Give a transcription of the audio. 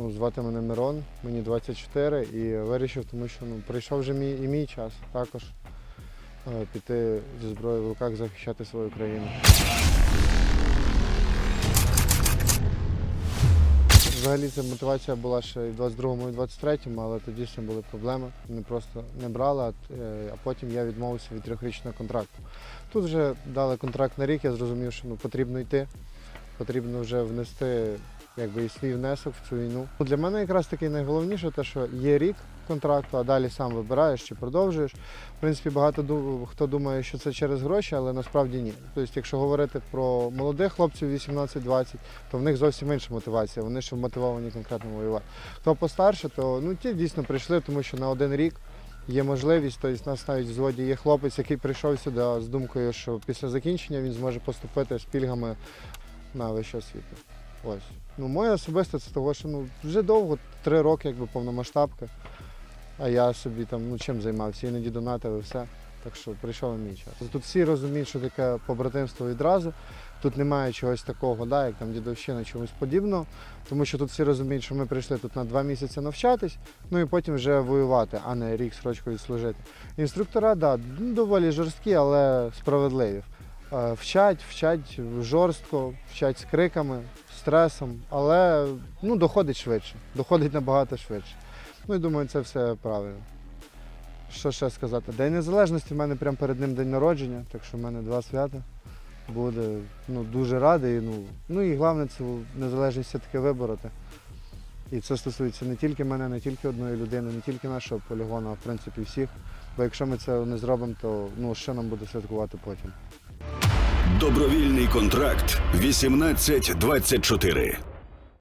Ну, звати мене Мирон, мені 24 і вирішив, тому що ну, прийшов вже мій і мій час також е, піти зі зброєю в руках захищати свою країну. Взагалі ця мотивація була ще і в 22-му, і в 23-му, але тоді цим були проблеми. Вони просто не брали, е, а потім я відмовився від трьохрічного контракту. Тут вже дали контракт на рік, я зрозумів, що ну, потрібно йти, потрібно вже внести якби, і свій внесок в цю війну. Ну, Для мене якраз таки найголовніше те, що є рік контракту, а далі сам вибираєш чи продовжуєш. В принципі, багато хто думає, що це через гроші, але насправді ні. Тобто, якщо говорити про молодих хлопців 18-20, то в них зовсім інша мотивація. Вони ще мотивовані конкретно воювати. Хто постарше, то ну ті дійсно прийшли, тому що на один рік. Є можливість, тобто у нас навіть в зводі є хлопець, який прийшов сюди з думкою, що після закінчення він зможе поступити з пільгами на вищу освіту. Ось. Ну, моє особисте це того, що ну, вже довго, три роки, якби повномасштабка. А я собі там ну, чим займався, іноді донатив і все. Так що прийшов мій час. Тут всі розуміють, що таке побратимство відразу. Тут немає чогось такого, да, як там дідовщина, чогось подібного. Тому що тут всі розуміють, що ми прийшли тут на два місяці навчатись, ну і потім вже воювати, а не рік срочкою служити. Інструктора, да, доволі жорсткі, але справедливі. Е, Вчать, вчать жорстко, вчать з криками, стресом, але ну, доходить швидше, доходить набагато швидше. Ну і думаю, це все правильно. Що ще сказати? День Незалежності в мене прямо перед ним день народження, так що в мене два свята. Буде ну, дуже радий. Ну, ну і головне цю незалежність все-таки вибороти. І це стосується не тільки мене, не тільки одної людини, не тільки нашого полігону, а в принципі всіх. Бо якщо ми це не зробимо, то ну, що нам буде святкувати потім? Добровільний контракт 1824.